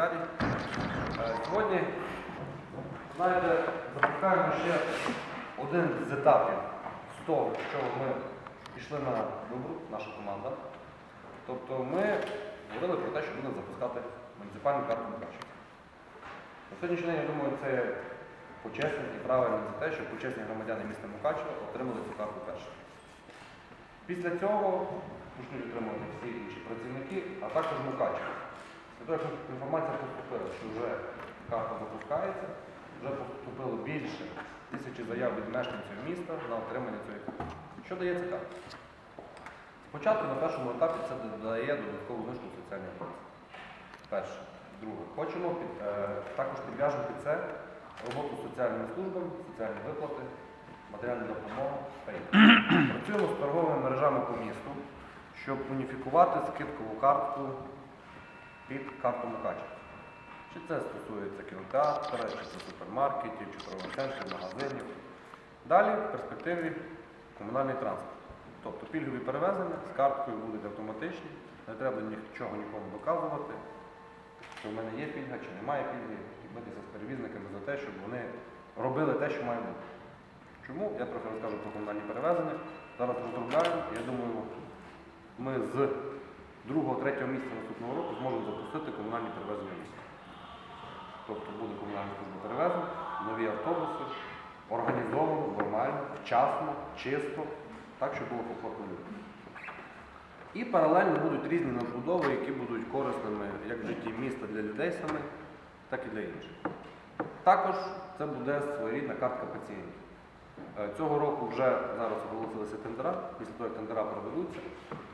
Аркадій. Е, Сьогодні, знаєте, запускаємо ще один з етапів з того, що ми пішли на вибор, наша команда. Тобто ми говорили про те, що будемо запускати муніципальну карту Мукачева. На сьогоднішній день, я думаю, це почесно і правильно за те, що почесні громадяни міста Мукачева отримали цю карту перше. Після цього почнуть отримувати всі інші працівники, а також Мукачево. Для того, як інформація поступила, що вже карта запускається, вже поступило більше тисячі заяв від мешканців міста на отримання цієї карти. Що дає ця карта? Спочатку на першому етапі це додає додаткову знижку в соціальній оплаті. Перше. Друге. Хочемо під, е, також підв'яжемо під це роботу з соціальними службами, соціальні виплати, матеріальну допомогу та інше. Працюємо з торговими мережами по місту, щоб уніфікувати скидкову картку під карту Мукачева. Чи це стосується кінотеатра, чи це супермаркетів, чи торгових центрів, магазинів. Далі в перспективі комунальний транспорт. Тобто пільгові перевезення з карткою будуть автоматичні, не треба нічого нікому доказувати, що в мене є пільга чи немає пільги, битися з перевізниками за те, щоб вони робили те, що має бути. Чому? Я трохи розкажу про комунальні перевезення. Зараз розробляємо, я думаю, ми з 2-3 місяця наступного року зможемо запустити комунальні перевезення міста. Тобто буде комунальна служба перевезень, нові автобуси, організовано, нормально, вчасно, чисто, так, щоб було комфортно людям. І паралельно будуть різні надбудови, які будуть корисними як в житті міста для людей самих, так і для інших. Також це буде своєрідна картка пацієнтів. Е, Цього року вже зараз оголосилися тендера. Після того, як тендера проведуться,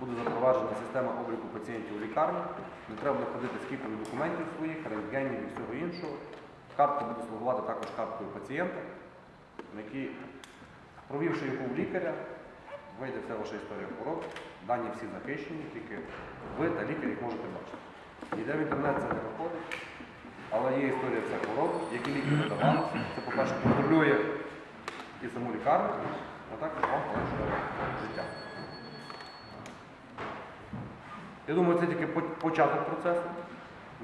буде запроваджена система обліку пацієнтів у лікарні. Не треба буде ходити з кіпою документів своїх, рентгенів і всього іншого. Картка буде слугувати також карткою пацієнта, на якій, провівши яку в лікаря, вийде вся ваша історія хвороб, дані всі захищені, тільки ви та лікар їх можете бачити. Ніде в інтернет це не виходить, але є історія всіх хвороб, які ліки видавалися. Це, по-перше, контролює і саму лікарню, а також вам полегшує життя. Я думаю, це тільки початок процесу.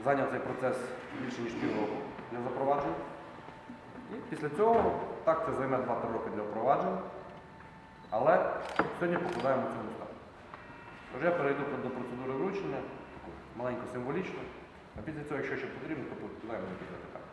Зайняв цей процес більше ніж півроку для запровадження. І після цього, так, це займе 2-3 роки для впровадження, але сьогодні покладаємо цьому старт. Тож я перейду до процедури вручення, таку маленько символічно, а після цього, якщо ще потрібно, то покладаємо на після питання.